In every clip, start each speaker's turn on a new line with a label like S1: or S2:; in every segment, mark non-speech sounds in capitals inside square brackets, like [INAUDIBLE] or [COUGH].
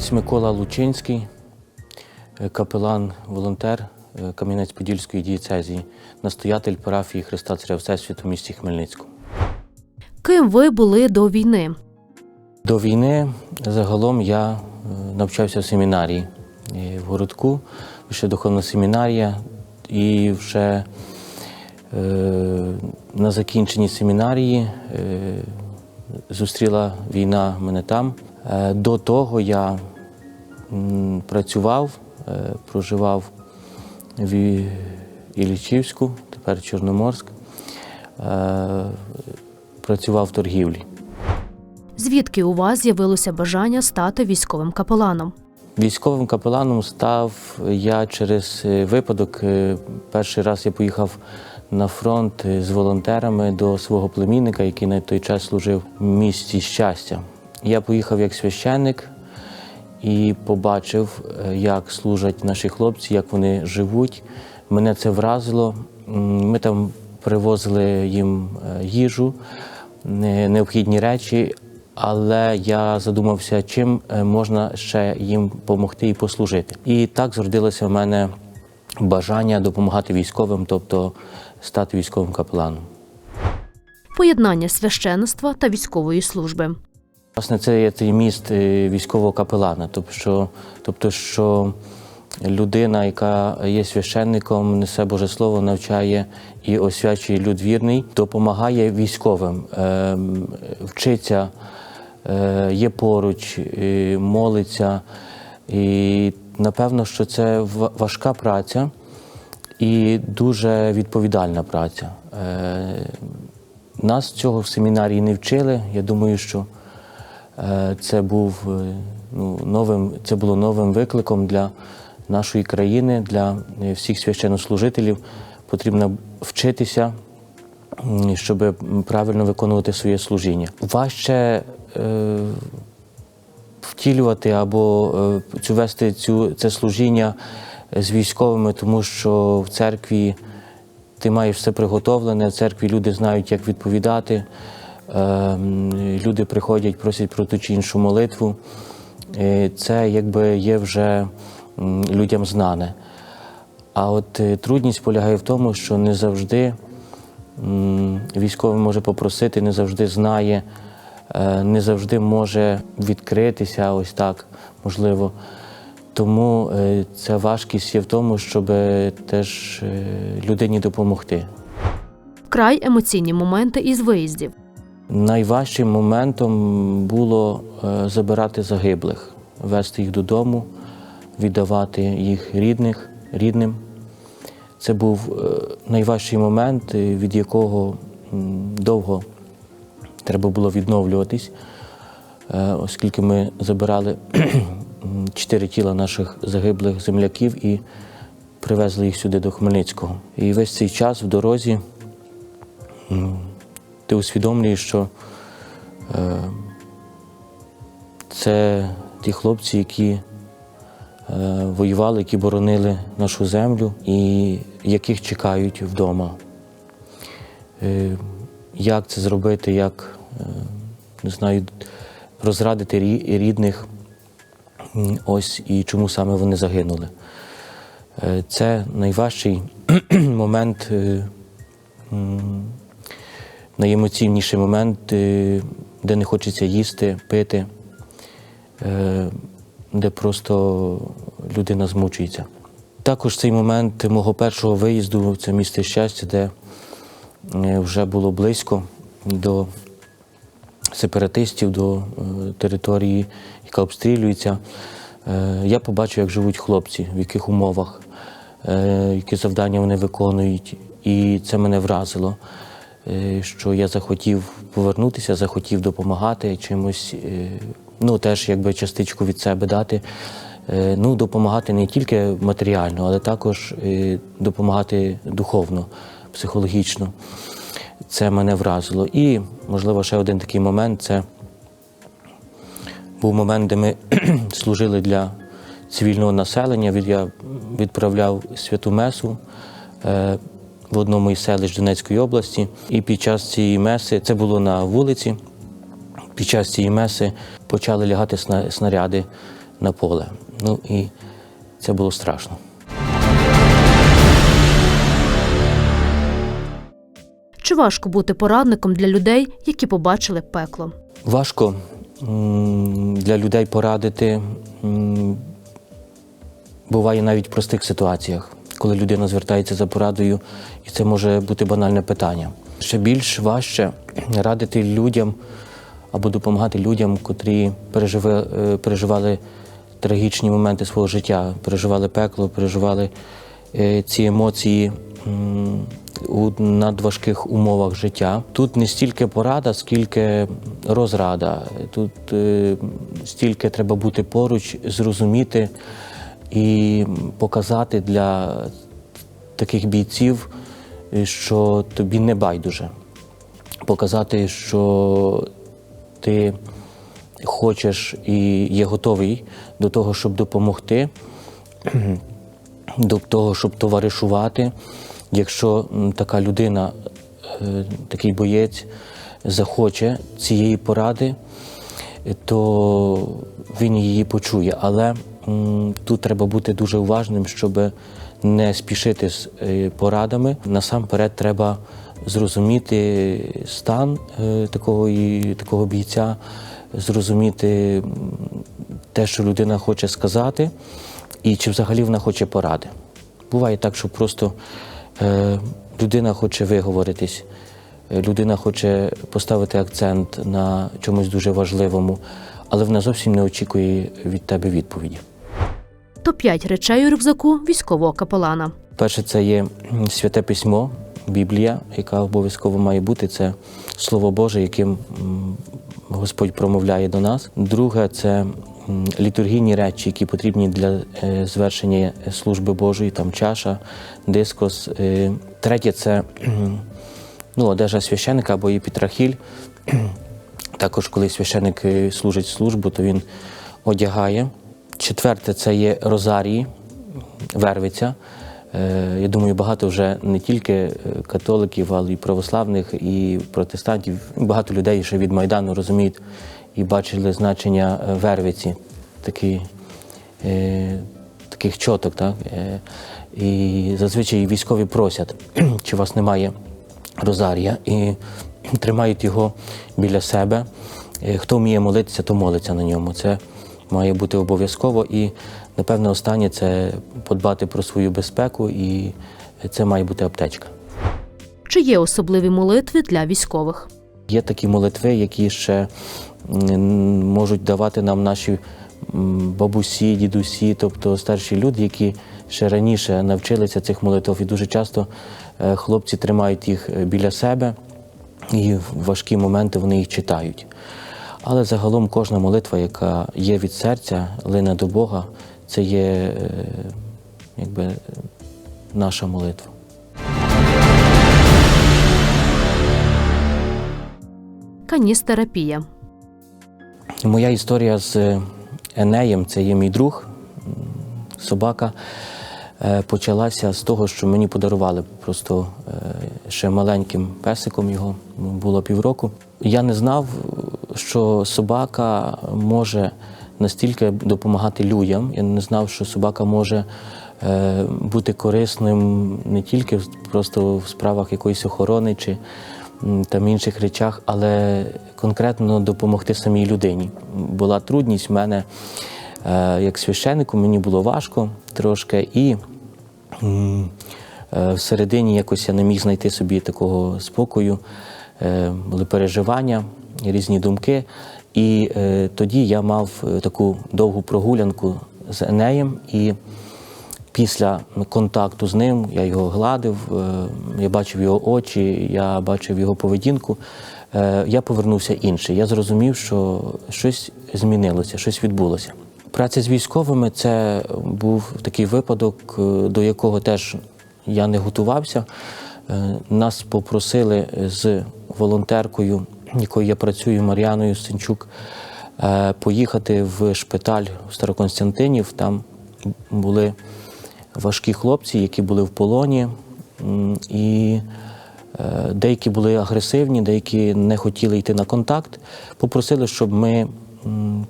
S1: Отець Микола Лучинський, е, капелан, волонтер е, Кам'янець-Подільської дієцезії, настоятель парафії Христа Царя Всесвіту в місті Хмельницькому.
S2: Ким ви були до війни?
S1: До війни загалом я е, навчався в семінарії в городку, ще духовна семінарія, і вже е, на закінченні семінарії е, зустріла війна мене там. До того я працював, е, проживав в І- Іллічівську, тепер Чорноморськ, е, працював в торгівлі.
S2: Звідки у вас з'явилося бажання стати військовим капеланом?
S1: Військовим капеланом став я через е, випадок. Перший раз я поїхав на фронт з волонтерами до свого племінника, який на той час служив в місті щастя. Я поїхав як священник і побачив, е, як служать наші хлопці, як вони живуть. Мене це вразило. Ми там привозили їм е, їжу, необхідні речі, але я задумався, чим е, можна ще їм допомогти і послужити. І так зродилося в мене бажання допомагати військовим, тобто стати військовим капеланом.
S2: Поєднання священства та військової служби.
S1: Власне, це є цей міст е, військового капелана, тобто тобто, що людина, яка є священником, несе Боже Слово, навчає і освячує люд вірний, допомагає військовим, е, вчиться, е, є поруч, е, молиться. І напевно, що це важка праця і дуже відповідальна праця. Нас цього в семінарії не вчили. Я думаю, що це був е, ну, новим, це було новим викликом для нашої країни, для е, всіх священнослужителів. Потрібно вчитися, щоб правильно виконувати своє служіння. Важче е, втілювати або е, цю вести цю, це служіння з військовими, тому що в церкві ти маєш все приготовлене, в церкві люди знають, як відповідати. Ем, Люди приходять, просять про ту чи іншу молитву. Це якби є вже людям знане. А от е, трудність полягає в тому, що не завжди військовий може попросити, не завжди знає, е, не завжди може відкритися ось так, можливо. Тому е, ця важкість є в тому, щоб теж людині допомогти.
S2: Вкрай емоційні моменти із виїздів.
S1: Найважчим моментом було е, забирати загиблих, вести їх додому, віддавати їх рідних, рідним. Це був е, найважчий момент, е, від якого довго треба було відновлюватись, оскільки ми забирали [CLEARS THROAT] чотири тіла наших загиблих земляків і привезли їх сюди до Хмельницького. І весь цей час в дорозі ти усвідомлюєш, що е, це ті хлопці, які е, воювали, які боронили нашу землю і яких чекають вдома. Е, як це зробити, як е, не знаю, розрадити рі- рідних, ось і чому саме вони загинули. Е, Це найважчий [CLEARS THROAT] момент, е, м, найемоційніший момент, е, де не хочеться їсти, пити, е, де просто людина змучується. Також цей момент мого першого виїзду це місце щастя, де е, вже було близько до сепаратистів, до території, яка обстрілюється. Я побачив, як живуть хлопці, в яких умовах, які завдання вони виконують. І це мене вразило, що я захотів повернутися, захотів допомагати чимось, е, ну теж якби частичку від себе дати. Е, Ну, допомагати не тільки матеріально, але також е, допомагати духовно, психологічно. Це мене вразило. І, можливо, ще один такий момент це був момент, де ми [CLEARS THROAT] служили для цивільного населення. Я відправляв святу месу е, в одному із селищ Донецької області. І під час цієї меси, це було на вулиці, під час цієї меси почали лягати сна- снаряди на поле. Ну і це було страшно.
S2: Чи важко бути порадником для людей, які побачили пекло?
S1: Важко для людей порадити. Буває навіть в простих ситуаціях, коли людина звертається за порадою, і це може бути банальне питання. Ще більш важче радити людям або допомагати людям, котрі переживе- е, переживали трагічні моменти свого життя, переживали пекло, переживали е, ці емоції у надважких умовах життя. Тут не стільки порада, скільки розрада. Тут е, стільки треба бути поруч, зрозуміти і показати для таких бійців, що тобі не байдуже. Показати, що ти хочеш і є готовий до того, щоб допомогти, до того, щоб товаришувати. Якщо така людина, е, такий боєць захоче цієї поради, то він її почує. Але тут треба бути дуже уважним, щоб не спішити з е, порадами. Насамперед треба зрозуміти стан е, такого, і- такого бійця, зрозуміти те, що людина хоче сказати, і чи взагалі вона хоче поради. Буває так, що просто е, людина хоче виговоритись, людина хоче поставити акцент на чомусь дуже важливому, але вона зовсім не очікує від тебе відповіді.
S2: Топ-5 речей у рюкзаку військового капелана.
S1: Перше, це є святе письмо, Біблія, яка обов'язково має бути. Це Слово Боже, яким Господь промовляє до нас. Друге, це літургійні речі, які потрібні для е, звершення служби Божої, там чаша, дискос. Е, Третє це ну, одежа священика або єпітрахіль. Також, коли священик е, служить службу, то він одягає. Четверте це є розарії, вервиця. Е, Я думаю, багато вже не тільки е, католиків, але й православних, і протестантів. Багато людей ще від Майдану розуміють і бачили значення е, вервиці, такі, таких чоток. Так? І зазвичай військові просять, [CLEARS THROAT] чи у вас немає розарія, і тримають його біля себе. Хто вміє молитися, то молиться на ньому. Це має бути обов'язково. І, напевне, останнє це подбати про свою безпеку, і це має бути аптечка.
S2: Чи є особливі молитви для військових?
S1: Є такі молитви, які ще можуть давати нам наші бабусі, дідусі, тобто старші люди, які ще раніше навчилися цих молитв. І дуже часто е, хлопці тримають їх е, біля себе, і в важкі моменти вони їх читають. Але загалом кожна молитва, яка є від серця, лине до Бога, це є е, якби, е, наша молитва.
S2: Каністерапія.
S1: Моя історія з Енеєм, це є мій друг, собака, е, почалася з того, що мені подарували просто е, ще маленьким песиком його, було півроку. Я не знав, що собака може настільки допомагати людям. Я не знав, що собака може е, бути корисним не тільки просто в справах якоїсь охорони чи там інших речах, але конкретно допомогти самій людині. Була трудність в мене е, як священнику, мені було важко трошки, і е, всередині якось я не міг знайти собі такого спокою. Були переживання, різні думки. І е, тоді я мав е, таку довгу прогулянку з Енеєм. І після контакту з ним я його гладив, е, я бачив його очі, я бачив його поведінку. Я повернувся інший. Я зрозумів, що щось змінилося, щось відбулося. Праця з військовими це був такий випадок, до якого теж я не готувався. Нас попросили з волонтеркою, якою я працюю, Мар'яною Сенчук, е, поїхати в шпиталь в Староконстантинів. Там були важкі хлопці, які були в полоні, і е, деякі були агресивні, деякі не хотіли йти на контакт. Попросили, щоб ми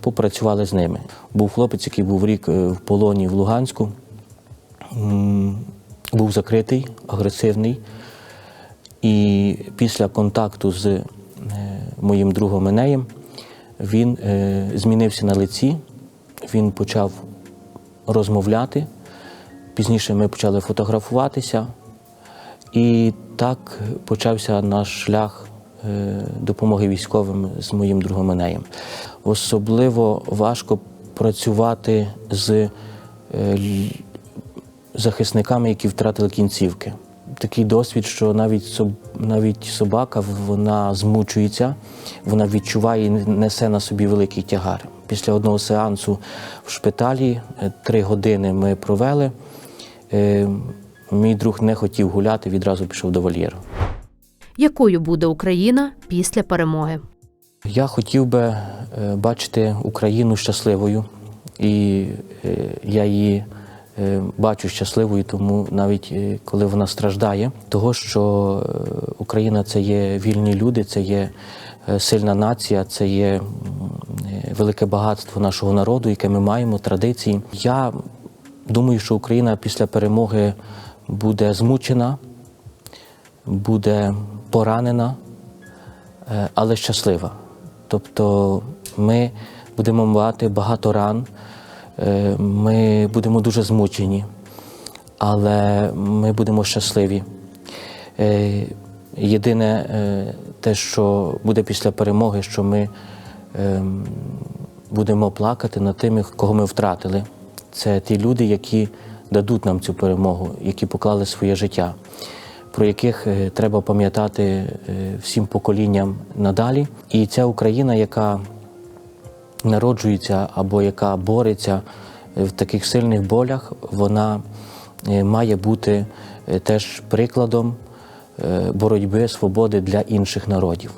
S1: попрацювали з ними. Був хлопець, який був рік е, в полоні в Луганську, був закритий, агресивний. І після контакту з моїм другом Енеєм він е, змінився на лиці, він почав розмовляти. Пізніше ми почали фотографуватися, і так почався наш шлях е, допомоги військовим з моїм другом Енеєм. Особливо важко працювати з е, захисниками, які втратили кінцівки. Такий досвід, що навіть, соб- навіть собака вона змучується, вона відчуває і несе на собі великий тягар. Після одного сеансу в шпиталі е, три години ми провели. Е, Мій друг не хотів гуляти, відразу пішов до вольєру.
S2: Якою буде Україна після перемоги?
S1: Я хотів би е, бачити Україну щасливою, і я її бачу щасливою, тому навіть е, коли вона страждає, того що е, Україна це є вільні люди, це є е, сильна нація, це є е, велике багатство нашого народу, яке ми маємо, традиції. Я думаю, що Україна після перемоги буде змучена, буде поранена, е, але щаслива. Тобто ми будемо мати багато ран, е, ми будемо дуже змучені, але ми будемо щасливі. Е, Єдине е, те, що буде після перемоги, що ми ем, будемо плакати над тими, кого ми втратили. Це ті люди, які дадуть нам цю перемогу, які поклали своє життя, про яких е, треба пам'ятати е, всім поколінням надалі. І ця Україна, яка народжується або яка бореться в таких сильних болях, вона е, має бути е, теж прикладом е, боротьби свободи для інших народів.